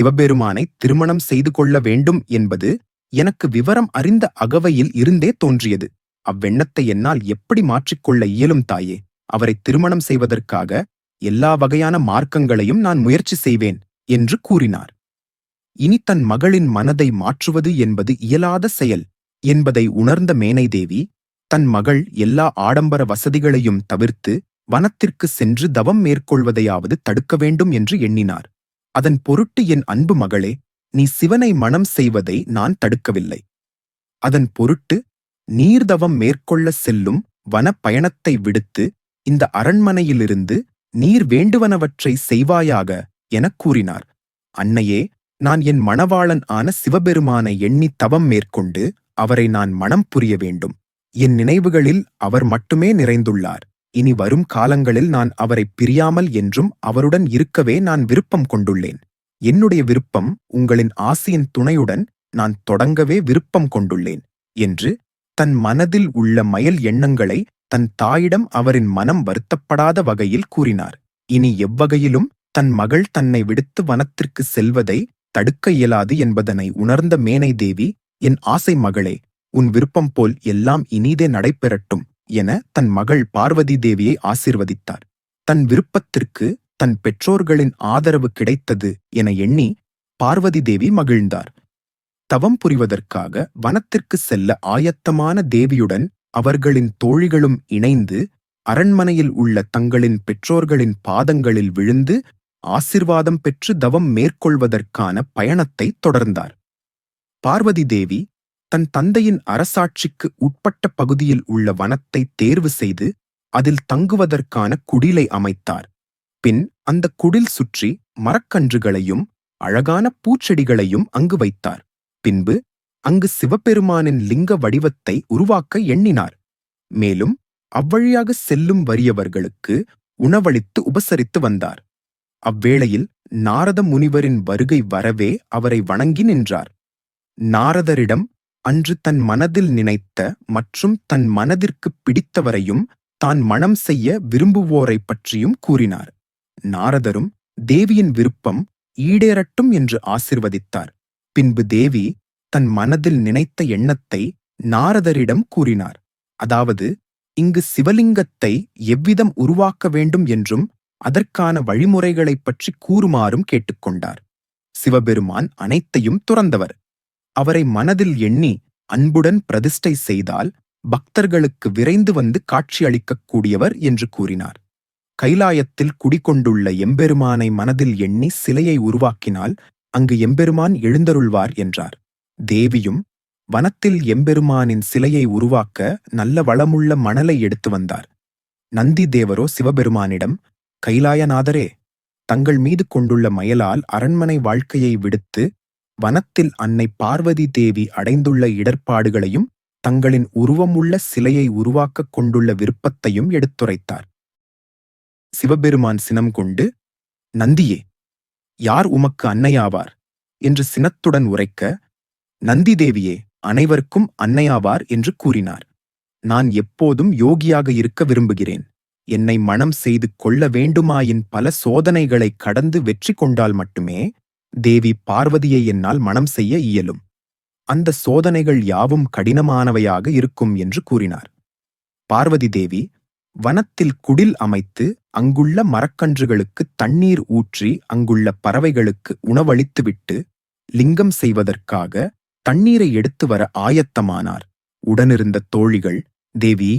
சிவபெருமானை திருமணம் செய்து கொள்ள வேண்டும் என்பது எனக்கு விவரம் அறிந்த அகவையில் இருந்தே தோன்றியது. அவ்வெண்ணத்தை என்னால் எப்படி மாற்றிக்கொள்ள இயலும் தாயே? அவரை திருமணம் செய்வதற்காக எல்லா வகையான மார்க்கங்களையும் நான் முயற்சி செய்வேன் என்று கூறினார். இனி தன் மகளின் மனதை மாற்றுவது என்பது இயலாத செயல் என்பதை உணர்ந்த மேனைதேவி தன் மகள் எல்லா ஆடம்பர வசதிகளையும் தவிர்த்து வனத்திற்கு சென்று தவம் மேற்கொள்வதையாவது தடுக்க வேண்டும் என்று எண்ணினார். அதன் பொருட்டு என் அன்பு மகளே நீ சிவனை மணம் செய்வதை நான் தடுக்கவில்லை. அதன் பொருட்டு நீர்தவம் மேற்கொள்ள செல்லும் வனப்பயணத்தை பயணத்தை விடுத்து இந்த அரண்மனையிலிருந்து நீர் வேண்டுவனவற்றை செய்வாயாக எனக் கூறினார். அன்னையே நான் என் மணவாளன் ஆன சிவபெருமானை எண்ணி தவம் மேற்கொண்டு அவரை நான் மணம் புரிய வேண்டும். என் நினைவுகளில் அவர் மட்டுமே நிறைந்துள்ளார். இனி வரும் காலங்களில் நான் அவரை பிரியாமல் என்றும் அவருடன் இருக்கவே நான் விருப்பம் கொண்டுள்ளேன். என்னுடைய விருப்பம் உங்களின் ஆசியின் துணையுடன் நான் தொடங்கவே விருப்பம் கொண்டுள்ளேன் என்று தன் மனதில் உள்ள மயல் எண்ணங்களை தன் தாயிடம் அவரின் மனம் வருத்தப்படாத வகையில் கூறினார். இனி எவ்வகையிலும் தன் மகள் தன்னை விடுத்து வனத்திற்கு செல்வதை தடுக்க இயலாது என்பதனை உணர்ந்த மேனை தேவி என் ஆசை மகளே உன் விருப்பம் போல் எல்லாம் இனிதே நடைபெறட்டும். என தன் மகள் பார்வதி தேவியை ஆசிர்வதித்தார். தன் விருப்பத்திற்கு தன் பெற்றோர்களின் ஆதரவு கிடைத்தது என எண்ணி பார்வதி தேவி மகிழ்ந்தார். தவம் புரிவதற்காக வனத்திற்கு செல்ல ஆயத்தமான தேவியுடன் அவர்களின் தோழிகளும் இணைந்து அரண்மனையில் உள்ள தங்களின் பெற்றோர்களின் பாதங்களில் விழுந்து ஆசிர்வாதம் பெற்று தவம் மேற்கொள்வதற்கான பயணத்தை தொடர்ந்தார். பார்வதி தேவி தன் தந்தையின் அரசாட்சிக்கு உட்பட்ட பகுதியில் உள்ள வனத்தை தேர்வு செய்து அதில் தங்குவதற்கான குடிலை அமைத்தார். பின் அந்த குடில் சுற்றி மரக்கன்றுகளையும் அழகான பூச்செடிகளையும் அங்கு வைத்தார். பின்பு அங்கு சிவபெருமானின் லிங்க வடிவத்தை உருவாக்க எண்ணினார். மேலும் அவ்வழியாக செல்லும் வறியவர்களுக்கு உணவளித்து உபசரித்து வந்தார். அவ்வேளையில் நாரத முனிவரின் வருகை வரவே அவரை வணங்கி நின்றார். நாரதரிடம் அன்று தன் மனதில் நினைத்த மற்றும் தன் மனதிற்குப் பிடித்தவரையும் தான் மணம் செய்ய விரும்புவோரைப் பற்றியும் கூறினார். நாரதரும் தேவியின் விருப்பம் ஈடேறட்டும் என்று ஆசிர்வதித்தார். பின்பு தேவி தன் மனதில் நினைத்த எண்ணத்தை நாரதரிடம் கூறினார். அதாவது இங்கு சிவலிங்கத்தை எவ்விதம் உருவாக்க வேண்டும் என்றும் அதற்கான வழிமுறைகளைப் பற்றி கூறுமாறும் கேட்டுக்கொண்டார். சிவபெருமான் அனைத்தையும் துறந்தவர். அவரை மனதில் எண்ணி அன்புடன் பிரதிஷ்டை செய்தால் பக்தர்களுக்கு விரைந்து வந்து காட்சியளிக்கக் கூடியவர் என்று கூறினார். கைலாயத்தில் குடிகொண்டுள்ள எம்பெருமானை மனதில் எண்ணி சிலையை உருவாக்கினால் அங்கு எம்பெருமான் எழுந்தருள்வார் என்றார். தேவியும் வனத்தில் எம்பெருமானின் சிலையை உருவாக்க நல்ல வளமுள்ள மணலை எடுத்து வந்தார். நந்தி தேவரோ சிவபெருமானிடம் கைலாயநாதரே தங்கள் மீது கொண்டுள்ள மயலால் அரண்மனை வாழ்க்கையை விடுத்து வனத்தில் அன்னை பார்வதி தேவி அடைந்துள்ள இடர்பாடுகளையும் தங்களின் உருவமுள்ள சிலையை உருவாக்கக் கொண்டுள்ள விருப்பத்தையும் எடுத்துரைத்தார். சிவபெருமான் சினம் கொண்டு நந்தியே யார் உமக்கு அன்னையாவார்? என்று சினத்துடன் உரைக்க நந்தி தேவியே அனைவருக்கும் அன்னையாவார் என்று கூறினார். நான் எப்போதும் யோகியாக இருக்க விரும்புகிறேன். என்னை மணம் செய்து கொள்ள வேண்டுமாயின் பல சோதனைகளை கடந்து வெற்றி கொண்டால் மட்டுமே தேவி பார்வதியை என்னால் மணம் செய்ய இயலும். அந்த சோதனைகள் யாவும் கடினமானவையாக இருக்கும் என்று கூறினார். பார்வதி தேவி வனத்தில் குடில் அமைத்து அங்குள்ள மரக்கன்றுகளுக்கு தண்ணீர் ஊற்றி அங்குள்ள பறவைகளுக்கு உணவளித்துவிட்டு லிங்கம் செய்வதற்காக தண்ணீரை எடுத்து வர ஆயத்தமானார். உடனிருந்த தோழிகள் தேவி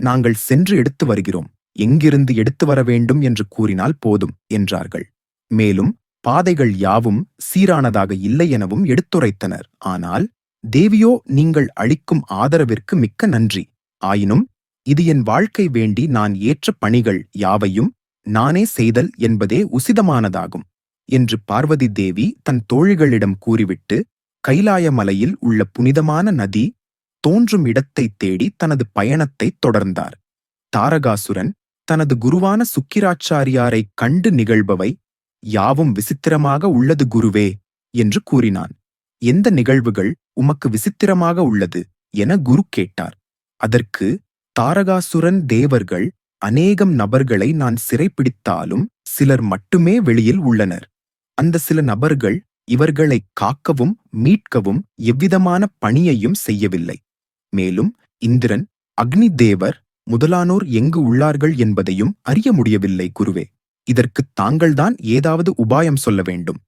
நாங்கள் சென்று எடுத்து வருகிறோம். எங்கிருந்து எடுத்து வர வேண்டும் என்று கூறினால் போதும் என்றார்கள். மேலும் பாதைகள் யாவும் சீரானதாக இல்லை எனவும் எடுத்துரைத்தனர். ஆனால் தேவியோ நீங்கள் அளிக்கும் ஆதரவிற்கு மிக்க நன்றி. ஆயினும் இது என் வாழ்க்கை வேண்டி நான் ஏற்ற பணிகள் யாவையும் நானே செய்தல் என்பதே உசிதமானதாகும் என்று பார்வதி தேவி தன் தோழிகளிடம் கூறிவிட்டு கைலாய மலையில் உள்ள புனிதமான நதி தோன்றும் இடத்தைத் தேடி தனது பயணத்தைத் தொடர்ந்தார். தாரகாசுரன் தனது குருவான சுக்கிராச்சாரியாரைக் கண்டு நிகழ்பவை யாவும் விசித்திரமாக உள்ளது குருவே என்று கூறினான். எந்த நிகழ்வுகள் உமக்கு விசித்திரமாக உள்ளது என குரு கேட்டார். அதற்கு தாரகாசுரன் தேவர்கள் அநேகம் நபர்களை நான் சிறைப்பிடித்தாலும் சிலர் மட்டுமே வெளியில் உள்ளனர். அந்த சில நபர்கள் இவர்களை காக்கவும் மீட்கவும் எவ்விதமான பணியையும் செய்யவில்லை. மேலும் இந்திரன் அக்னி தேவர் முதலானோர் எங்கு உள்ளார்கள் என்பதையும் அறிய முடியவில்லை குருவே. இதற்கு தாங்கள்தான் ஏதாவது உபாயம் சொல்ல வேண்டும்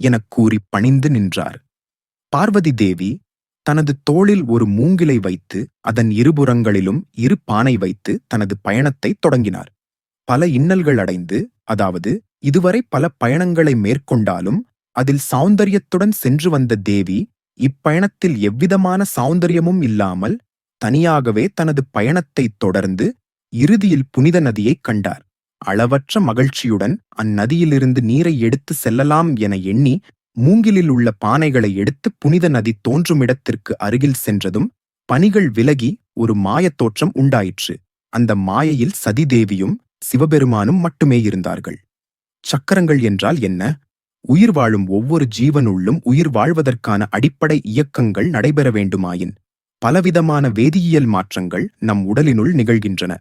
எனக் கூறி பணிந்து நின்றார். பார்வதி தேவி தனது தோளில் ஒரு மூங்கிலை வைத்து அதன் இருபுறங்களிலும் இரு பானை வைத்து தனது பயணத்தை தொடங்கினார். பல இன்னல்கள் அடைந்து அதாவது இதுவரை பல பயணங்களை மேற்கொண்டாலும் அதில் சௌந்தரியத்துடன் சென்று வந்த தேவி இப்பயணத்தில் எவ்விதமான சௌந்தரியமும் இல்லாமல் தனியாகவே தனது பயணத்தை தொடர்ந்து இறுதியில் புனித நதியைக் கண்டார். அளவற்ற மகிழ்ச்சியுடன் அந்நதியிலிருந்து நீரை எடுத்து செல்லலாம் என எண்ணி மூங்கிலில் உள்ள பானைகளை எடுத்து புனித நதி தோன்றுமிடத்திற்கு அருகில் சென்றதும் பனிகள் விலகி ஒரு மாயத் தோற்றம் உண்டாயிற்று. அந்த மாயையில் சதிதேவியும் சிவபெருமானும் மட்டுமே இருந்தார்கள். சக்கரங்கள் என்றால் என்ன? உயிர் வாழும் ஒவ்வொரு ஜீவனுள்ளும் உயிர் வாழ்வதற்கான அடிப்படை இயக்கங்கள் நடைபெற வேண்டுமாயின். பலவிதமான வேதியியல் மாற்றங்கள் நம் உடலினுள் நிகழ்கின்றன.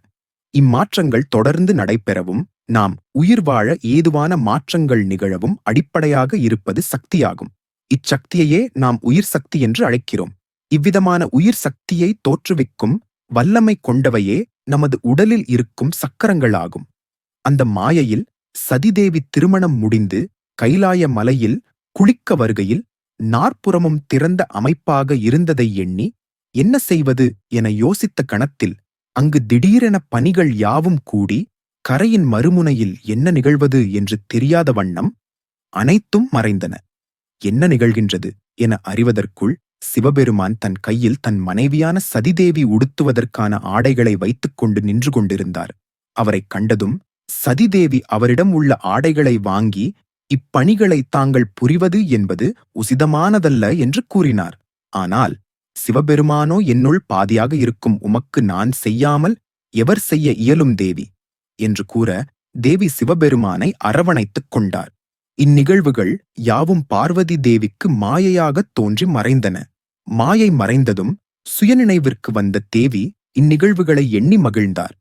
இம்மாற்றங்கள் தொடர்ந்து நடைபெறவும் நாம் உயிர் வாழ ஏதுவான மாற்றங்கள் நிகழவும் அடிப்படையாக இருப்பது சக்தியாகும். இச்சக்தியையே நாம் உயிர் சக்தி என்று அழைக்கிறோம். இவ்விதமான உயிர் சக்தியை தோற்றுவிக்கும் வல்லமை கொண்டவையே நமது உடலில் இருக்கும் சக்கரங்களாகும். அந்த மாயையில் சதிதேவி திருமணம் முடிந்து கைலாய மலையில் குளிக்க வருகையில் நாற்புறமும் திறந்த அமைப்பாக இருந்ததை எண்ணி என்ன செய்வது? என யோசித்த கணத்தில் அங்கு திடீரென பனிகள் யாவும் கூடி கரையின் மறுமுனையில் என்ன நிகழ்வது என்று தெரியாத வண்ணம் அனைத்தும் மறைந்தன. என்ன நிகழ்கின்றது என அறிவதற்குள் சிவபெருமான் தன் கையில் தன் மனைவியான சதிதேவி உடுத்துவதற்கான ஆடைகளை வைத்துக் கொண்டு நின்று கொண்டிருந்தார். அவரைக் கண்டதும் சதிதேவி அவரிடம் உள்ள ஆடைகளை வாங்கி இப்பணிகளை தாங்கள் புரிவது என்பது உசிதமானதல்ல என்று கூறினார். ஆனால் சிவபெருமானோ என்னுள் பாதியாக இருக்கும் உமக்கு நான் செய்யாமல் எவர் செய்ய இயலும் தேவி? என்று கூற தேவி சிவபெருமானை அரவணைத்துக் கொண்டார். இந்நிகழ்வுகள் யாவும் பார்வதி தேவிக்கு மாயையாகத் தோன்றி மறைந்தன. மாயை மறைந்ததும் சுயநினைவிற்கு வந்த தேவி இந்நிகழ்வுகளை எண்ணி மகிழ்ந்தார்.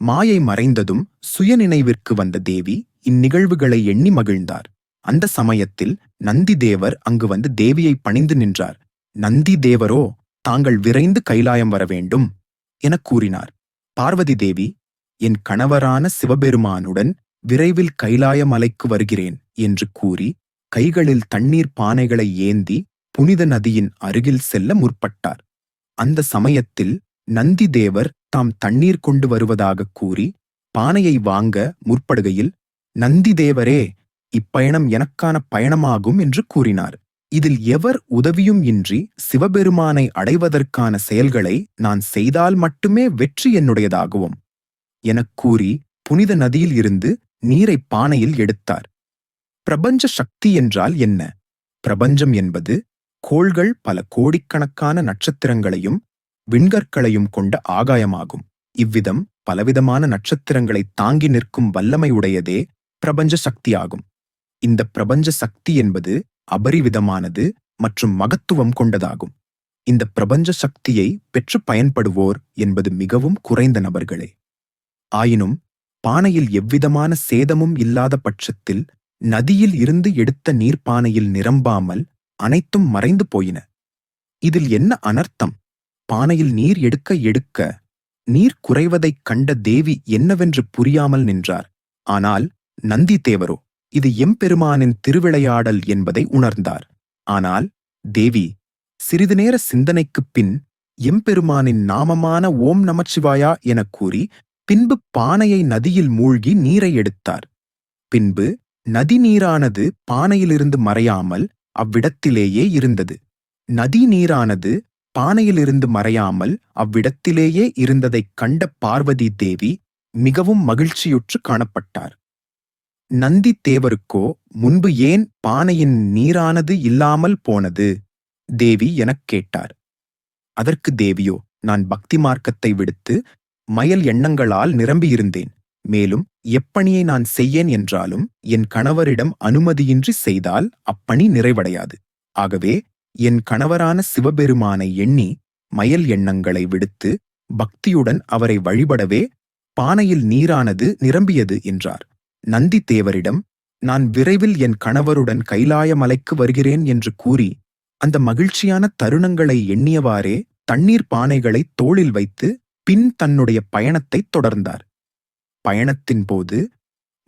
மாயை மறைந்ததும் சுயநினைவிற்கு வந்த தேவி இந்நிகழ்வுகளை எண்ணி மகிழ்ந்தார். அந்த சமயத்தில் நந்தி தேவர் அங்கு வந்து தேவியை பணிந்து நின்றார். நந்தி தேவரோ தாங்கள் விரைந்து கைலாயம் வர வேண்டும் எனக் கூறினார். பார்வதி தேவி என் கணவரான சிவபெருமானுடன் விரைவில் கைலாய மலைக்கு வருகிறேன் என்று கூறி கைகளில் தண்ணீர் பானைகளை ஏந்தி புனித நதியின் அருகில் செல்ல முற்பட்டார். அந்த சமயத்தில் நந்தி தேவர் தாம் தண்ணீர் கொண்டு வருவதாக கூறி பானையை வாங்க முற்படுகையில் நந்தி தேவரே இப்பயணம் எனக்கான பயணமாகும் என்று கூறினார். இதில் எவர் உதவியும் இன்றி சிவபெருமானை அடைவதற்கான செயல்களை நான் செய்தால் மட்டுமே வெற்றி என்னுடையதாகவும் எனக் கூறி புனித நதியில் இருந்து நீரை பானையில் எடுத்தார். பிரபஞ்ச சக்தி என்றால் என்ன? பிரபஞ்சம் என்பது கோள்கள் பல கோடிக்கணக்கான நட்சத்திரங்களையும் விண்கற்களையும் கொண்ட ஆகாயமாகும். இவ்விதம் பலவிதமான நட்சத்திரங்களை தாங்கி நிற்கும் வல்லமை உடையதே பிரபஞ்ச சக்தியாகும். இந்த பிரபஞ்ச சக்தி என்பது அபரிவிதமானது மற்றும் மகத்துவம் கொண்டதாகும். இந்த பிரபஞ்ச சக்தியை பெற்று பயன்படுவோர் என்பது மிகவும் குறைந்த நபர்களே. ஆயினும் பானையில் எவ்விதமான சேதமும் இல்லாத பட்சத்தில் நதியில் இருந்து எடுத்த நீர்ப்பானையில் நிரம்பாமல் அனைத்தும் மறைந்து போயின. இதில் என்ன அனர்த்தம்? பானையில் நீர் எடுக்க எடுக்க நீர் குறைவதைக் கண்ட தேவி என்னவென்று புரியாமல் நின்றார். ஆனால் நந்தி தேவரோ? இது எம்பெருமானின் திருவிளையாடல் என்பதை உணர்ந்தார். ஆனால் தேவி சிறிது நேர சிந்தனைக்குப் பின் எம்பெருமானின் நாமமான ஓம் நமச்சிவாயா எனக் கூறி பின்பு பானையை நதியில் மூழ்கி நீரை எடுத்தார். பின்பு நதி நீரானது பானையிலிருந்து மறையாமல் அவ்விடத்திலேயே இருந்தது. நதி நீரானது பானையிலிருந்து மறையாமல் அவ்விடத்திலேயே இருந்ததைக் கண்ட பார்வதி தேவி மிகவும் மகிழ்ச்சியுற்று காணப்பட்டார். நந்தித்தேவருக்கோ முன்பு ஏன் பானையின் நீரானது இல்லாமல் போனது? தேவி எனக் கேட்டார். அதற்கு தேவியோ நான் பக்தி மார்க்கத்தை விடுத்து மயல் எண்ணங்களால் நிரம்பியிருந்தேன். மேலும் எப்பணியை நான் செய்யேன் என்றாலும் என் கணவரிடம் அனுமதியின்றி செய்தால் அப்பணி நிறைவடையாது. ஆகவே என் கணவரான சிவபெருமானை எண்ணி மயல் எண்ணங்களை விடுத்து பக்தியுடன் அவரை வழிபடவே பானையில் நீரானது நிரம்பியது என்றார். நந்தித்தேவரிடம் நான் விரைவில் என் கணவருடன் கைலாய மலைக்கு வருகிறேன் என்று கூறி அந்த மகிழ்ச்சியான தருணங்களை எண்ணியவாறே தண்ணீர் பானைகளை தோளில் வைத்து பின் தன்னுடைய பயணத்தைத் தொடர்ந்தார். பயணத்தின் போது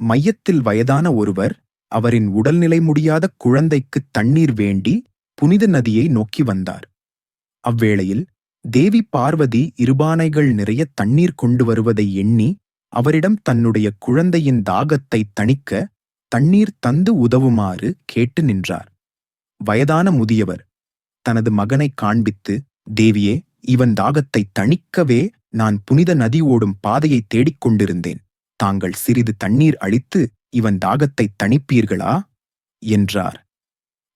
மையத்தில் வயதான ஒருவர் அவரின் உடல்நிலை முடியாத குழந்தைக்கு தண்ணீர் வேண்டி புனித நதியை நோக்கி வந்தார். அவ்வேளையில் தேவி பார்வதி இருபானைகள் நிறைய தண்ணீர் கொண்டு வருவதை எண்ணி அவரிடம் தன்னுடைய குழந்தையின் தாகத்தை தணிக்க தண்ணீர் தந்து உதவுமாறு கேட்டு நின்றார். வயதான முதியவர் தனது மகனை காண்பித்து தேவியே இவன் தாகத்தை தணிக்கவே நான் புனித நதி ஓடும் பாதையை தேடிக் கொண்டிருந்தேன். தாங்கள் சிறிது தண்ணீர் அளித்து இவன் தாகத்தை தணிப்பீர்களா? என்றார்.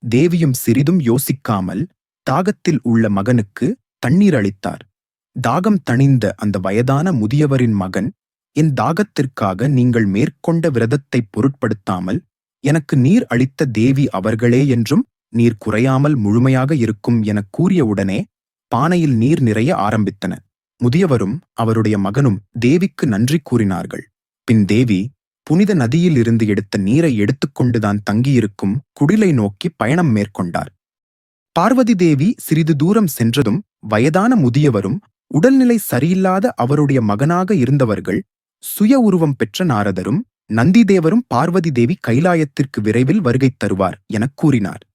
தேவியும் சிறிதும் யோசிக்காமல் தாகத்தில் உள்ள மகனுக்கு தண்ணீர் அளித்தார். தாகம் தணிந்த அந்த வயதான முதியவரின் மகன் என் தாகத்திற்காக நீங்கள் மேற்கொண்ட விரதத்தை பொருட்படுத்தாமல் எனக்கு நீர் அளித்த தேவி அவர்களே என்றும் நீர் குறையாமல் முழுமையாக இருக்கும் எனக் கூறியவுடனே பானையில் நீர் நிறைய ஆரம்பித்தன. முதியவரும் அவருடைய மகனும் தேவிக்கு நன்றி கூறினார்கள். பின் தேவி புனித நதியில் இருந்து எடுத்த நீரை எடுத்துக்கொண்டுதான் தங்கியிருக்கும் குடிலை நோக்கி பயணம் மேற்கொண்டார். பார்வதி தேவி சிறிது தூரம் சென்றதும் வயதான முதியவரும் உடல்நிலை சரியில்லாத அவருடைய மகனாக இருந்தவர்கள் சுய உருவம் பெற்ற நாரதரும் நந்திதேவரும் பார்வதி தேவி கைலாயத்திற்கு விரைவில் வருகை தருவார் எனக் கூறினார்.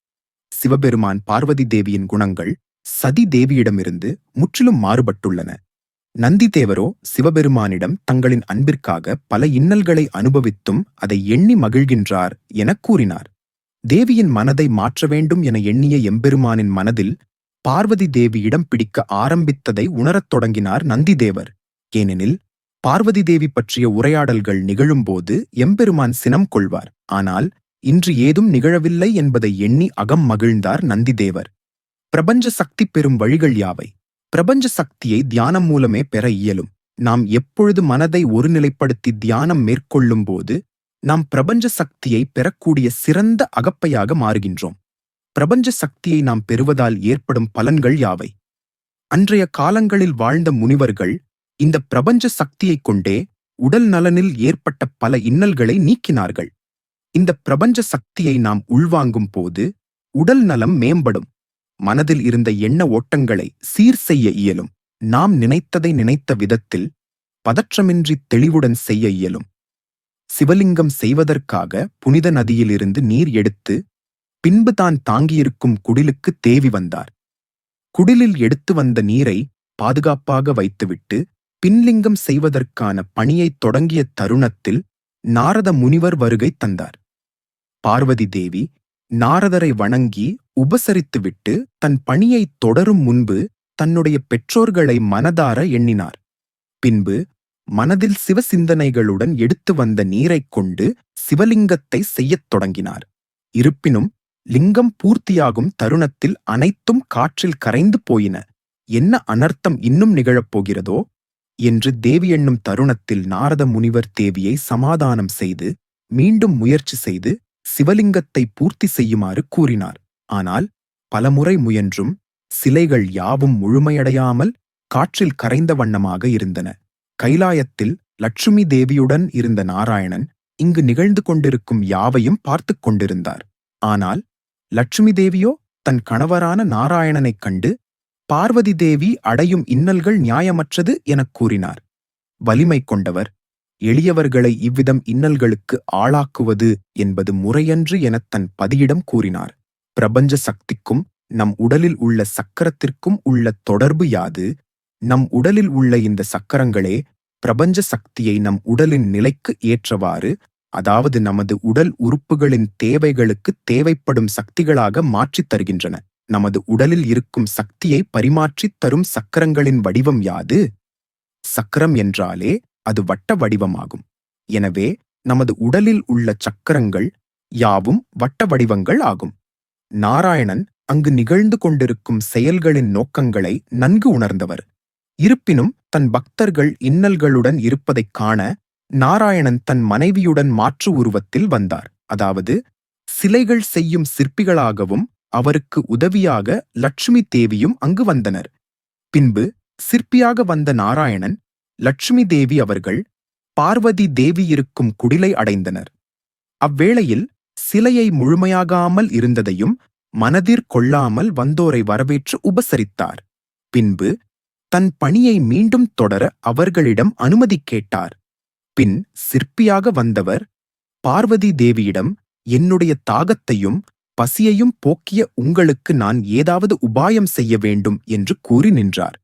சிவபெருமான் பார்வதி தேவியின் குணங்கள் சதி தேவியிடமிருந்து முற்றிலும் மாறுபட்டுள்ளன. நந்திதேவரோ சிவபெருமானிடம் தங்களின் அன்பிற்காக பல இன்னல்களை அனுபவித்தும் அதை எண்ணி மகிழ்கின்றார் எனக் கூறினார். தேவியின் மனதை மாற்ற வேண்டும் என எண்ணிய எம்பெருமானின் மனதில் பார்வதி தேவியிடம் பிடிக்க ஆரம்பித்ததை உணரத் தொடங்கினார் நந்திதேவர். ஏனெனில் பார்வதி தேவி பற்றிய உரையாடல்கள் நிகழும்போது எம்பெருமான் சினம் கொள்வார். ஆனால் இன்று ஏதும் நிகழவில்லை என்பதை எண்ணி அகம் மகிழ்ந்தார் நந்திதேவர். பிரபஞ்ச சக்தி பெறும் வழிகள் யாவை? பிரபஞ்ச சக்தியை தியானம் மூலமே பெற இயலும். நாம் எப்பொழுது மனதை ஒருநிலைப்படுத்தி தியானம் மேற்கொள்ளும் போது நாம் பிரபஞ்ச சக்தியை பெறக்கூடிய சிறந்த அகப்பையாக மாறுகின்றோம். பிரபஞ்ச சக்தியை நாம் பெறுவதால் ஏற்படும் பலன்கள் யாவை? அன்றைய காலங்களில் வாழ்ந்த முனிவர்கள் இந்த பிரபஞ்ச சக்தியைக் கொண்டே உடல் நலனில் ஏற்பட்ட பல இன்னல்களை நீக்கினார்கள். இந்த பிரபஞ்ச சக்தியை நாம் உள்வாங்கும் போது உடல் நலம் மேம்படும். மனதில் இருந்த எண்ண ஓட்டங்களை சீர் செய்ய இயலும். நாம் நினைத்ததை நினைத்த விதத்தில் பதற்றமின்றி தெளிவுடன் செய்ய இயலும். சிவலிங்கம் செய்வதற்காக புனித நதியிலிருந்து நீர் எடுத்து பின்பு தான் தாங்கியிருக்கும் குடிலுக்கு தேவி வந்தார். குடிலில் எடுத்து வந்த நீரை பாதுகாப்பாக வைத்துவிட்டு பின்லிங்கம் செய்வதற்கான பணியைத் தொடங்கிய தருணத்தில் நாரத முனிவர் வருகை தந்தார். பார்வதி தேவி நாரதரை வணங்கி உபசரித்துவிட்டு தன் பணியைத் தொடரும் முன்பு தன்னுடைய பெற்றோர்களை மனதார எண்ணினார். பின்பு மனதில் சிவசிந்தனைகளுடன் எடுத்து வந்த நீரைக் கொண்டு சிவலிங்கத்தை செய்யத் தொடங்கினார். இருப்பினும் லிங்கம் பூர்த்தியாகும் தருணத்தில் அனைத்தும் காற்றில் கரைந்து போயின. என்ன அனர்த்தம் இன்னும் நிகழப்போகிறதோ என்று தேவி எண்ணும் தருணத்தில் நாரத முனிவர் தேவியை சமாதானம் செய்து மீண்டும் முயற்சி செய்து சிவலிங்கத்தை பூர்த்தி செய்யுமாறு கூறினார். ஆனால் பலமுறை முயன்றும் சிலைகள் யாவும் முழுமையடையாமல் காற்றில் கரைந்த வண்ணமாக இருந்தன. கைலாயத்தில் லட்சுமி தேவியுடன் இருந்த நாராயணன் இங்கு நிகழ்ந்து கொண்டிருக்கும் யாவையும் பார்த்துக் கொண்டிருந்தார். ஆனால் லட்சுமி தேவியோ தன் கணவரான நாராயணனைக் கண்டு பார்வதி தேவி அடையும் இன்னல்கள் நியாயமற்றது எனக் கூறினார். வலிமை கொண்டவர் எளியவர்களை இவ்விதம் இன்னல்களுக்கு ஆளாக்குவது என்பது முறையன்று எனத் தன் பதியிடம் கூறினார். பிரபஞ்ச சக்திக்கும் நம் உடலில் உள்ள சக்கரத்திற்கும் உள்ள தொடர்பு யாது? நம் உடலில் உள்ள இந்த சக்கரங்களே பிரபஞ்ச சக்தியை நம் உடலின் நிலைக்கு ஏற்றவாறு அதாவது நமது உடல் உறுப்புகளின் தேவைகளுக்கு தேவைப்படும் சக்திகளாக மாற்றித் தருகின்றன. நமது உடலில் இருக்கும் சக்தியை பரிமாற்றித் தரும் சக்கரங்களின் வடிவம் யாது? சக்கரம் என்றாலே அது வட்ட வடிவமாகும். எனவே நமது உடலில் உள்ள சக்கரங்கள் யாவும் வட்ட வடிவங்கள் ஆகும். நாராயணன் அங்கு நிகழ்ந்து கொண்டிருக்கும் செயல்களின் நோக்கங்களை நன்கு உணர்ந்தவர். இருப்பினும் தன் பக்தர்கள் இன்னல்களுடன் இருப்பதைக் காண நாராயணன் தன் மனைவியுடன் மாற்று உருவத்தில் வந்தார். அதாவது சிலைகள் செய்யும் சிற்பிகளாகவும் அவருக்கு உதவியாக லட்சுமி தேவியும் அங்கு வந்தனர். பின்பு சிற்பியாக வந்த நாராயணன் லட்சுமி தேவி அவர்கள் பார்வதி தேவி இருக்கும் குடிலை அடைந்தனர். அவ்வேளையில் சிலையை முழுமையாகாமல் இருந்ததையும் மனதிற் கொள்ளாமல் வந்தோரை வரவேற்று உபசரித்தார். பின்பு தன் பணியை மீண்டும் தொடர அவர்களிடம் அனுமதி கேட்டார். பின் சிற்பியாக வந்தவர் பார்வதி தேவியிடம் என்னுடைய தாகத்தையும் பசியையும் போக்கிய உங்களுக்கு நான் ஏதாவது உபாயம் செய்ய வேண்டும் என்று கூறி நின்றார்.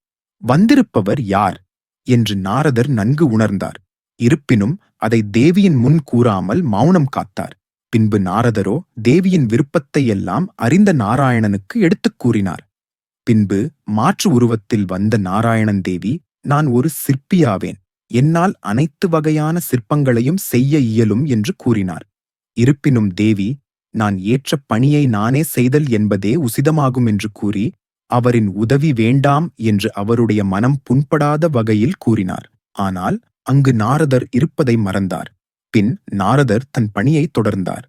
வந்திருப்பவர் யார்? என்று நாரதர் நன்கு உணர்ந்தார். இருப்பினும் அதை தேவியின் முன் கூறாமல் மௌனம் காத்தார். பின்பு நாரதரோ தேவியின் விருப்பத்தை எல்லாம் அறிந்த நாராயணனுக்கு எடுத்துக் கூறினார். பின்பு மாற்று உருவத்தில் வந்த நாராயணன் தேவி நான் ஒரு சிற்பியாவேன். என்னால் அனைத்து வகையான சிற்பங்களையும் செய்ய இயலும் என்று கூறினார். இருப்பினும் தேவி நான் ஏற்ற பணியை நானே செய்தல் என்பதே உசிதமாகும் என்று கூறி அவரின் உதவி வேண்டாம் என்று அவருடைய மனம் புண்படாத வகையில் கூறினார். ஆனால் அங்கு நாரதர் இருப்பதை மறந்தார். பின் நாரதர் தன் பணியை தொடர்ந்தார்.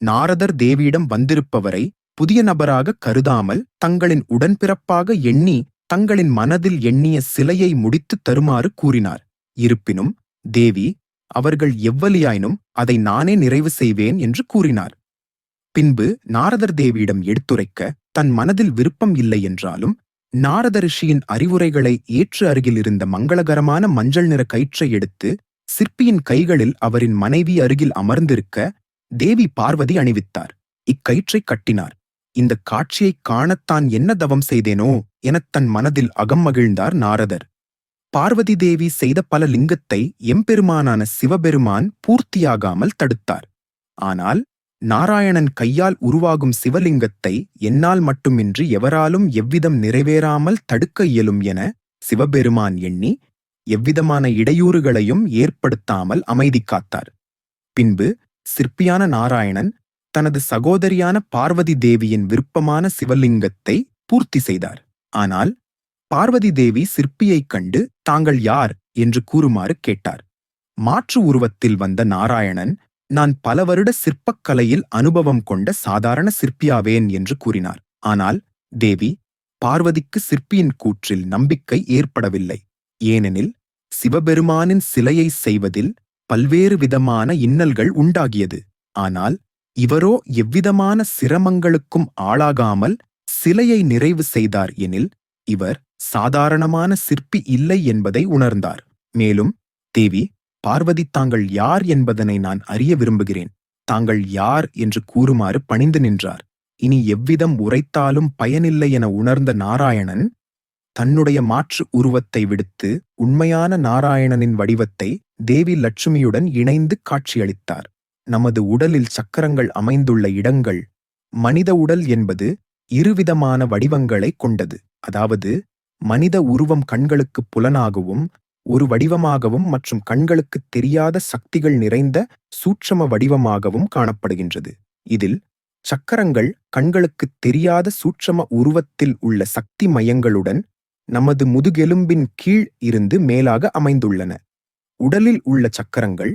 நாரதர் தேவியிடம் வந்திருப்பவரை புதிய நபராக கருதாமல் தங்களின் உடன்பிறப்பாக எண்ணி தங்களின் மனதில் எண்ணிய சிலையை முடித்துத் தருமாறு கூறினார். இருப்பினும் தேவி அவர்கள் எவ்வளியாயினும் அதை நானே நிறைவு செய்வேன் என்று கூறினார். பின்பு நாரதர் தேவியிடம் எடுத்துரைக்க தன் மனதில் விருப்பம் இல்லை என்றாலும் நாரத ரிஷியின் அறிவுரைகளை ஏற்று அருகில் இருந்த மங்களகரமான மஞ்சள் நிற கயிற்றை எடுத்து சிற்பியின் கைகளில் அவரின் மனைவி அருகில் அமர்ந்திருக்க தேவி பார்வதி அணிவித்தார். இக்கயிற்றை கட்டினார். இந்த காட்சியைக் காணத்தான் என்ன தவம் செய்தேனோ எனத் தன் மனதில் அகம் மகிழ்ந்தார் நாரதர். பார்வதி தேவி செய்த பல லிங்கத்தை எம்பெருமானான சிவபெருமான் பூர்த்தியாகாமல் தடுத்தார். ஆனால் நாராயணன் கையால் உருவாகும் சிவலிங்கத்தை என்னால் மட்டுமின்றி எவராலும் எவ்விதம் நிறைவேறாமல் தடுக்க இயலும் என சிவபெருமான் எண்ணி எவ்விதமான இடையூறுகளையும் ஏற்படுத்தாமல் அமைதி காத்தார். பின்பு சிற்பியான நாராயணன் தனது சகோதரியான பார்வதி தேவியின் விருப்பமான சிவலிங்கத்தை பூர்த்தி செய்தார். ஆனால் பார்வதி தேவி சிற்பியைக் கண்டு தாங்கள் யார்? என்று கூறுமாறு கேட்டார். மாற்று உருவத்தில் வந்த நாராயணன் நான் பல வருட சிற்பக்கலையில் அனுபவம் கொண்ட சாதாரண சிற்பியாவேன் என்று கூறினார். ஆனால் தேவி பார்வதிக்கு சிற்பியின் கூற்றில் நம்பிக்கை ஏற்படவில்லை. ஏனெனில் சிவபெருமானின் சிலையை செய்வதில் பல்வேறு விதமான இன்னல்கள் உண்டாகியது. ஆனால் இவரோ எவ்விதமான சிரமங்களுக்கும் ஆளாகாமல் சிலையை நிறைவு செய்தார் எனில் இவர் சாதாரணமான சிற்பி இல்லை என்பதை உணர்ந்தார். மேலும் தேவி பார்வதி தாங்கள் யார் என்பதனை நான் அறிய விரும்புகிறேன். தாங்கள் யார்? என்று கூறுமாறு பணிந்து நின்றார். இனி எவ்விதம் உரைத்தாலும் பயனில்லை என உணர்ந்த நாராயணன் தன்னுடைய மாற்று உருவத்தை விடுத்து உண்மையான நாராயணனின் வடிவத்தை தேவி லட்சுமியுடன் இணைந்து காட்சியளித்தார். நமது உடலில் சக்கரங்கள் அமைந்துள்ள இடங்கள் மனித உடல் என்பது இருவிதமான வடிவங்களை கொண்டது. அதாவது மனித உருவம் கண்களுக்கு புலனாகவும் ஒரு வடிவமாகவும் மற்றும் கண்களுக்கு தெரியாத சக்திகள் நிறைந்த சூட்சம வடிவமாகவும் காணப்படுகின்றது. இதில் சக்கரங்கள் கண்களுக்கு தெரியாத சூட்சம உருவத்தில் உள்ள சக்தி மையங்களுடன் நமது முதுகெலும்பின் கீழ் இருந்து மேலாக அமைந்துள்ளன. உடலில் உள்ள சக்கரங்கள்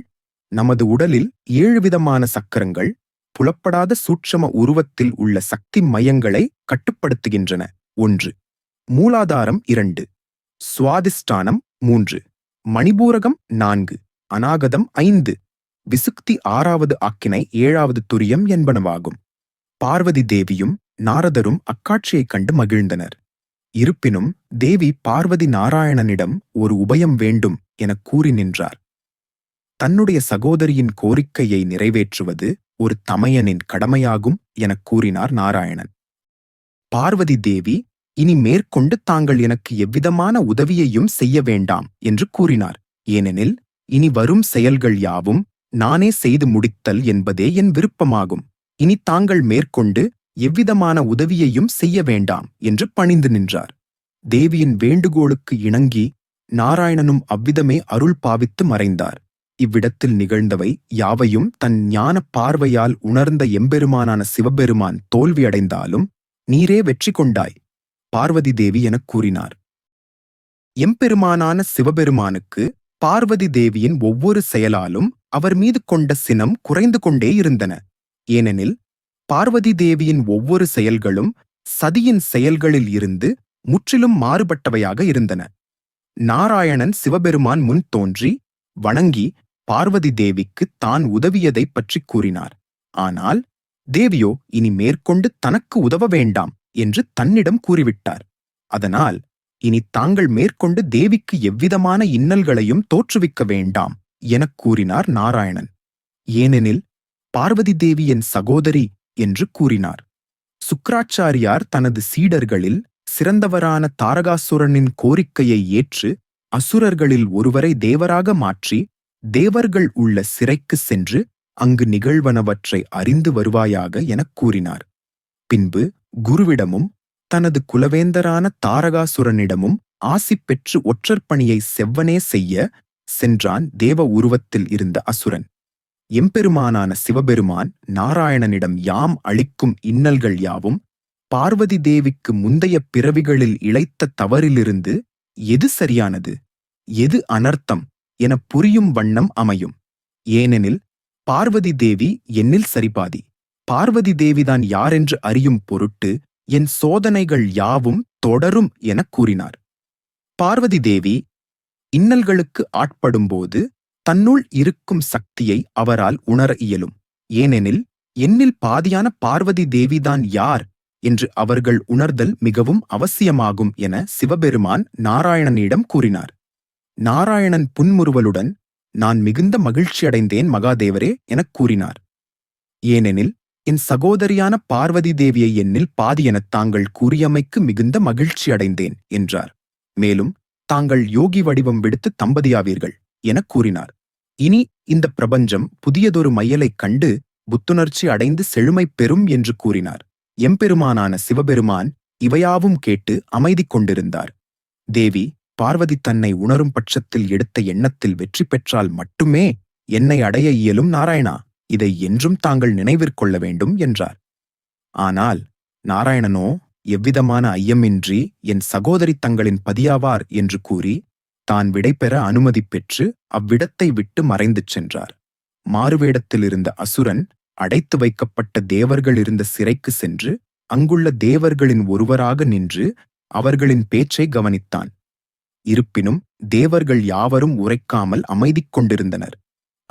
நமது உடலில் ஏழு விதமான சக்கரங்கள் புலப்படாத சூட்சம உருவத்தில் உள்ள சக்தி மையங்களை கட்டுப்படுத்துகின்றன. ஒன்று மூலாதாரம் இரண்டு. சுவாதிஷ்டானம் மூன்று. மணிபூரகம் நான்கு. அநாகதம் ஐந்து. விசுக்தி ஆறாவது ஆக்கினை ஏழாவது துரியம் என்பனவாகும். பார்வதி தேவியும் நாரதரும் அக்காட்சியைக் கண்டு மகிழ்ந்தனர். இருப்பினும் தேவி பார்வதி நாராயணனிடம் ஒரு உபயம் வேண்டும் எனக் கூறி நின்றார். தன்னுடைய சகோதரியின் கோரிக்கையை நிறைவேற்றுவது ஒரு தமையனின் கடமையாகும் எனக் கூறினார் நாராயணன். பார்வதி தேவி இனி மேற்கொண்டு தாங்கள் எனக்கு எவ்விதமான உதவியையும் செய்ய வேண்டாம் என்று கூறினார். ஏனெனில் இனி வரும் செயல்கள் யாவும் நானே செய்து முடித்தல் என்பதே என் விருப்பமாகும். இனி தாங்கள் மேற்கொண்டு எவ்விதமான உதவியையும் செய்ய வேண்டாம் என்று பணிந்து நின்றார். தேவியின் வேண்டுகோளுக்கு இணங்கி நாராயணனும் அவ்விதமே அருள் பாவித்து மறைந்தார். இவ்விடத்தில் நிகழ்ந்தவை யாவையும் தன் ஞான பார்வையால் உணர்ந்த எம்பெருமானான சிவபெருமான் தோல்வியடைந்தாலும் நீரே வெற்றி கொண்டாய். பார்வதி தேவி எனக் கூறினார். எம்பெருமானான சிவபெருமானுக்கு பார்வதி தேவியின் ஒவ்வொரு செயலாலும் அவர் மீது கொண்ட சினம் குறைந்து கொண்டே இருந்தன. ஏனெனில் பார்வதி தேவியின் ஒவ்வொரு செயல்களும் சதியின் செயல்களில் இருந்து முற்றிலும் மாறுபட்டவையாக இருந்தன. நாராயணன் சிவபெருமான் முன் தோன்றி வணங்கி பார்வதி தேவிக்கு தான் உதவியதைப் பற்றி கூறினார். ஆனால் தேவியோ இனி மேற்கொண்டு தனக்கு உதவ வேண்டாம். என்று தன்னிடம் கூறிவிட்டார். அதனால் இனி தாங்கள் மேற்கொண்டு தேவிக்கு எவ்விதமான இன்னல்களையும் தோற்றுவிக்க வேண்டாம் எனக் கூறினார் நாராயணன். ஏனெனில் பார்வதி தேவி என் சகோதரி என்று கூறினார். சுக்ராச்சாரியார் தனது சீடர்களில் சிறந்தவரான தாரகாசுரனின் கோரிக்கையை ஏற்று அசுரர்களில் ஒருவரை தேவராக மாற்றி தேவர்கள் உள்ள சிறைக்கு சென்று அங்கு நிகழ்வனவற்றை அறிந்து வருவாயாக எனக் கூறினார். பின்பு குருவிடமும் தனது குலவேந்தரான தாரகாசுரனிடமும் ஆசி பெற்று ஒற்றற்பணியை செவ்வனே செய்ய சென்றான் தேவ உருவத்தில் இருந்த அசுரன். எம்பெருமானான சிவபெருமான் நாராயணனிடம் யாம் அளிக்கும் இன்னல்கள் யாவும் பார்வதி தேவிக்கு முந்தைய பிறவிகளில் இழைத்த தவறிலிருந்து எது சரியானது எது அனர்த்தம் என புரியும் வண்ணம் அமையும். ஏனெனில் பார்வதி தேவி என்னில் சரிபாதி பார்வதி தேவிதான் யாரென்று அறியும் பொருட்டு என் சோதனைகள் யாவும் தொடரும் எனக் கூறினார். பார்வதி தேவி இன்னல்களுக்கு ஆட்படும்போது தன்னுள் இருக்கும் சக்தியை அவரால் உணர இயலும். ஏனெனில் என்னில் பாதியான பார்வதி தேவிதான் யார் என்று அவர்கள் உணர்தல் மிகவும் அவசியமாகும் என சிவபெருமான் நாராயணனிடம் கூறினார். நாராயணன் புன்முறுவலுடன் நான் மிகுந்த மகிழ்ச்சியடைந்தேன் மகாதேவரே எனக் கூறினார். ஏனெனில் என் சகோதரியான பார்வதி தேவியை என்னில் பாதி எனத் தாங்கள் கூறியமைக்கு மிகுந்த மகிழ்ச்சி அடைந்தேன் என்றார். மேலும் தாங்கள் யோகி வடிவம் விடுத்து தம்பதியாவீர்கள் எனக் கூறினார். இனி இந்த பிரபஞ்சம் புதியதொரு மையலைக் கண்டு புத்துணர்ச்சி அடைந்து செழுமை பெறும் என்று கூறினார். எம்பெருமானான சிவபெருமான் இவையாவும் கேட்டு அமைதி கொண்டிருந்தார். தேவி பார்வதி தன்னை உணரும் பட்சத்தில் எடுத்த எண்ணத்தில் வெற்றி பெற்றால் மட்டுமே என்னை அடைய இயலும் நாராயணா? இதை என்றும் தாங்கள் நினைவிற்கொள்ள வேண்டும் என்றார். ஆனால் நாராயணனோ எவ்விதமான ஐயமின்றி என் சகோதரி தங்களின் பதியாவார் என்று கூறி தான் விடைபெற அனுமதி பெற்று அவ்விடத்தை விட்டு மறைந்து சென்றார். மாறுவேடத்தில் இருந்த அசுரன் அடைத்து வைக்கப்பட்ட தேவர்கள் இருந்த சிறைக்கு சென்று அங்குள்ள தேவர்களின் ஒருவராக நின்று அவர்களின் பேச்சை கவனித்தான். இருப்பினும் தேவர்கள் யாவரும் உரைக்காமல் அமைதி கொண்டிருந்தனர்.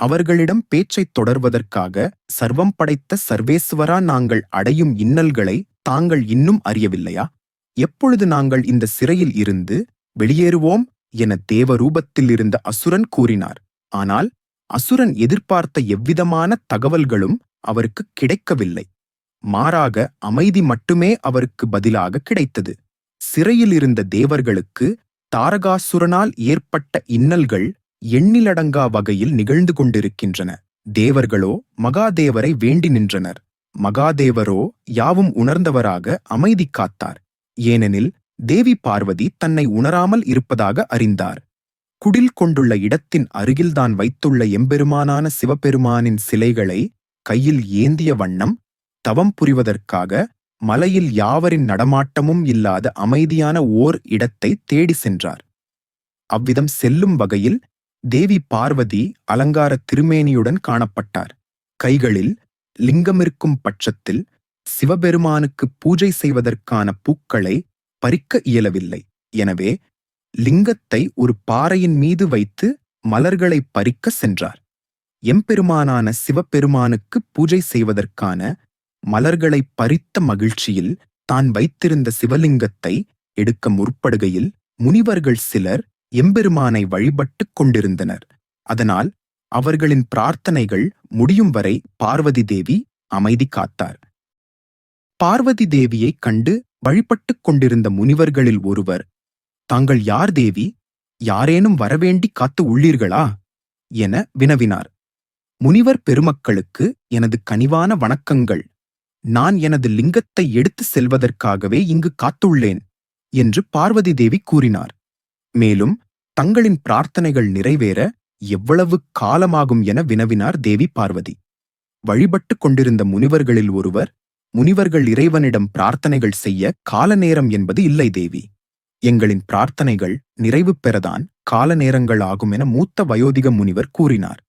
அவர்களிடம் பேச்சைத் தொடர்வதற்காக சர்வம் படைத்த சர்வேஸ்வரா நாங்கள் அடையும் இன்னல்களை தாங்கள் இன்னும் அறியவில்லையா? எப்பொழுது நாங்கள் இந்த சிறையில் இருந்து வெளியேறுவோம்? என தேவரூபத்தில் இருந்த அசுரன் கூறினார். ஆனால் அசுரன் எதிர்பார்த்த எவ்விதமான தகவல்களும் அவருக்கு கிடைக்கவில்லை. மாறாக அமைதி மட்டுமே அவருக்கு பதிலாக கிடைத்தது. சிறையில் இருந்த தேவர்களுக்கு தாரகாசுரனால் ஏற்பட்ட இன்னல்கள் எண்ணிலடங்கா வகையில் நிகழ்ந்து கொண்டிருக்கின்றன. தேவர்களோ மகாதேவரை வேண்டி நின்றனர். மகாதேவரோ யாவும் உணர்ந்தவராக அமைதி காத்தார். ஏனெனில் தேவி பார்வதி தன்னை உணராமல் இருப்பதாக அறிந்தார். குடில் கொண்டுள்ள இடத்தின் அருகில்தான் வைத்துள்ள எம்பெருமானான சிவபெருமானின் சிலைகளை கையில் ஏந்திய வண்ணம் தவம் புரிவதற்காக மலையில் யாவரின் நடமாட்டமும் இல்லாத அமைதியான ஓர் இடத்தை தேடி சென்றார். அவ்விதம் செல்லும் வகையில் தேவி பார்வதி அலங்கார திருமேனியுடன் காணப்பட்டார். கைகளில் லிங்கமிருக்கும் பட்சத்தில் சிவபெருமானுக்கு பூஜை செய்வதற்கான பூக்களை பறிக்க இயலவில்லை. எனவே லிங்கத்தை ஒரு பாறையின் மீது வைத்து மலர்களை பறிக்க சென்றார். எம்பெருமானான சிவபெருமானுக்கு பூஜை செய்வதற்கான மலர்களை பறித்த மகிழ்ச்சியில் தான் வைத்திருந்த சிவலிங்கத்தை எடுக்க முற்படுகையில் முனிவர்கள் சிலர் எம்பெருமானை வழிபட்டுக் கொண்டிருந்தனர். அதனால் அவர்களின் பிரார்த்தனைகள் முடியும் வரை பார்வதி தேவி அமைதி காத்தார். பார்வதி தேவியைக் கண்டு வழிபட்டுக் கொண்டிருந்த முனிவர்களில் ஒருவர் தாங்கள் யார் தேவி? யாரேனும் வரவேண்டி காத்து உள்ளீர்களா? என வினவினார். முனிவர் பெருமக்களுக்கு எனது கனிவான வணக்கங்கள். நான் எனது லிங்கத்தை எடுத்து செல்வதற்காகவே இங்கு காத்துள்ளேன் என்று பார்வதி தேவி கூறினார். மேலும் தங்களின் பிரார்த்தனைகள் நிறைவேற எவ்வளவு காலமாகும் என வினவினார் தேவி பார்வதி. வழிபட்டுக் கொண்டிருந்த முனிவர்களில் ஒருவர் முனிவர்கள் இறைவனிடம் பிரார்த்தனைகள் செய்ய கால நேரம் என்பது இல்லை தேவி. எங்களின் பிரார்த்தனைகள் நிறைவு பெறதான் கால நேரங்கள் ஆகும் என மூத்த வயோதிக முனிவர் கூறினார்.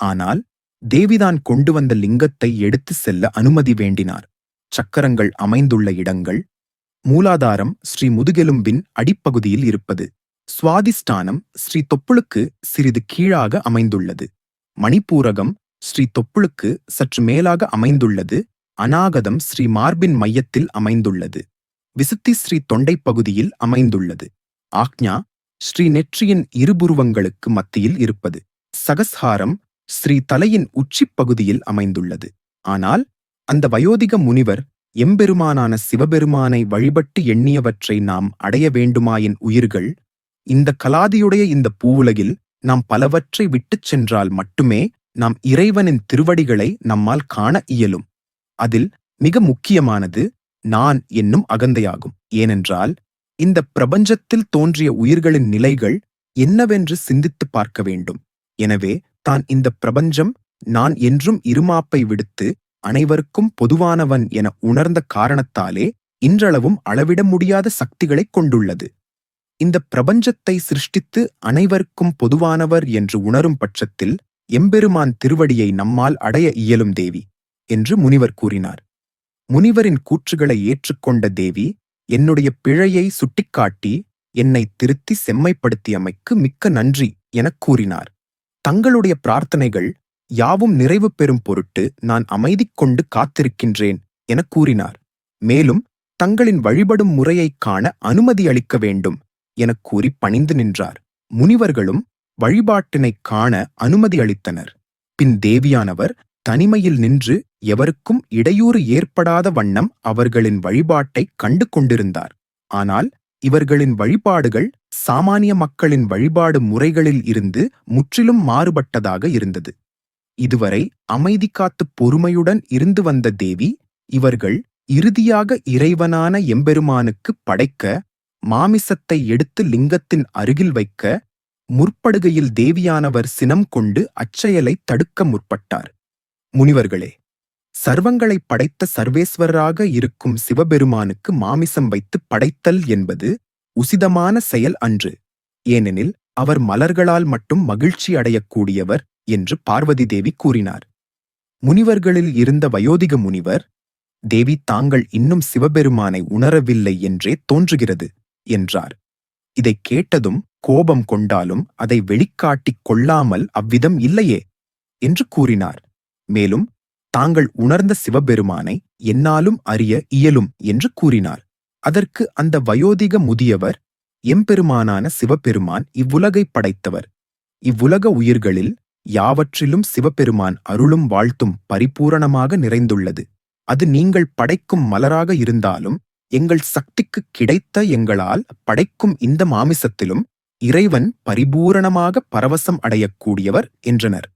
ஆனால் தேவிதான் கொண்டு வந்த லிங்கத்தை எடுத்து செல்ல அனுமதி வேண்டினார். சக்கரங்கள் அமைந்துள்ள இடங்கள் மூலாதாரம் ஸ்ரீ முதுகெலும்பின் அடிப்பகுதியில் இருப்பது. சுவாதிஸ்தானம் ஸ்ரீ தொப்புளுக்கு சிறிது கீழாக அமைந்துள்ளது. மணிப்பூரகம் ஸ்ரீ தொப்புளுக்கு சற்று மேலாக அமைந்துள்ளது. அநாகதம் ஸ்ரீ மார்பின் மையத்தில் அமைந்துள்ளது. விசுத்தி ஸ்ரீ தொண்டை பகுதியில் அமைந்துள்ளது. ஆக்ஞா ஸ்ரீ நெற்றியின் இருபுருவங்களுக்கு மத்தியில் இருப்பது. சகஸ்ஹாரம் ஸ்ரீ தலையின் உச்சிப் பகுதியில் அமைந்துள்ளது. ஆனால் அந்த வயோதிக முனிவர் எம்பெருமானான சிவபெருமானை வழிபட்டு எண்ணியவற்றை நாம் அடைய வேண்டுமாயின் உயிர்கள் இந்த கலாதியுடைய இந்த பூவுலகில் நாம் பலவற்றை விட்டுச் சென்றால் மட்டுமே நாம் இறைவனின் திருவடிகளை நம்மால் காண இயலும். அதில் மிக முக்கியமானது நான் என்னும் அகந்தையாகும். ஏனென்றால் இந்த பிரபஞ்சத்தில் தோன்றிய உயிர்களின் நிலைகள் என்னவென்று சிந்தித்துப் பார்க்க வேண்டும். எனவே தான் இந்த பிரபஞ்சம் நான் என்றும் இருமாப்பை விடுத்து அனைவருக்கும் பொதுவானவன் என உணர்ந்த காரணத்தாலே இன்றளவும் அளவிட முடியாத சக்திகளைக் கொண்டுள்ளது. இந்த பிரபஞ்சத்தை சிருஷ்டித்து அனைவருக்கும் பொதுவானவர் என்று உணரும் பட்சத்தில் எம்பெருமான் திருவடியை நம்மால் அடைய இயலும் தேவி என்று முனிவர் கூறினார். முனிவரின் கூற்றுகளை ஏற்றுக்கொண்ட தேவி என்னுடைய பிழையை சுட்டிக்காட்டி என்னை திருத்தி செம்மைப்படுத்தியமைக்கு மிக்க நன்றி எனக் கூறினார். தங்களுடைய பிரார்த்தனைகள் யாவும் நிறைவு பெறும் பொருட்டு நான் அமைதி கொண்டு காத்திருக்கின்றேன் எனக் கூறினார். மேலும் தங்களின் வழிபடும் முறையைக் காண அனுமதி அளிக்க வேண்டும் எனக் கூறி பணிந்து நின்றார். முனிவர்களும் வழிபாட்டினைக் காண அனுமதி அளித்தனர். பின் தேவியானவர் தனிமையில் நின்று எவருக்கும் இடையூறு ஏற்படாத வண்ணம் அவர்களின் வழிபாட்டைக் கண்டு கொண்டிருந்தார். ஆனால் இவர்களின் வழிபாடுகள் சாமானிய மக்களின் வழிபாடு முறைகளில் இருந்து முற்றிலும் மாறுபட்டதாக இருந்தது. இதுவரை அமைதி காத்து பொறுமையுடன் இருந்து வந்த தேவி இவர்கள் இறுதியாக இறைவனான எம்பெருமானுக்கு படைக்க மாமிசத்தை எடுத்து லிங்கத்தின் அருகில் வைக்க முற்படுகையில் தேவியானவர் சினம் கொண்டு அச்செயலை தடுக்க முற்பட்டார். முனிவர்களே சர்வங்களை படைத்த சர்வேஸ்வரராக இருக்கும் சிவபெருமானுக்கு மாமிசம் வைத்து படைத்தல் என்பது உசிதமான செயல் அன்று. ஏனெனில் அவர் மலர்களால் மட்டும் மகிழ்ச்சி அடையக்கூடியவர் என்று பார்வதி தேவி கூறினார். முனிவர்களில் இருந்த வயோதிக முனிவர் தேவி தாங்கள் இன்னும் சிவபெருமானை உணரவில்லை என்றே தோன்றுகிறது. என்றார். இதைக் கேட்டதும் கோபம் கொண்டாலும் அதை வெளிக்காட்டிக் கொள்ளாமல் அவ்விதம் இல்லையே என்று கூறினார். மேலும் தாங்கள் உணர்ந்த சிவபெருமானை என்னாலும் அறிய இயலும் என்று கூறினார். அதற்கு அந்த வயோதிக முதியவர் எம்பெருமானான சிவபெருமான் இவ்வுலகை படைத்தவர். இவ்வுலக உயிர்களில் யாவற்றிலும் சிவபெருமான் அருளும் வாழ்த்தும் பரிபூரணமாக நிறைந்துள்ளது. அது நீங்கள் படைக்கும் மலராக இருந்தாலும் எங்கள் சக்திக்கு கிடைத்த எங்களால் படைக்கும் இந்த மாமிசத்திலும் இறைவன் பரிபூரணமாக பரவசம் அடையக்கூடியவர் என்றனர்.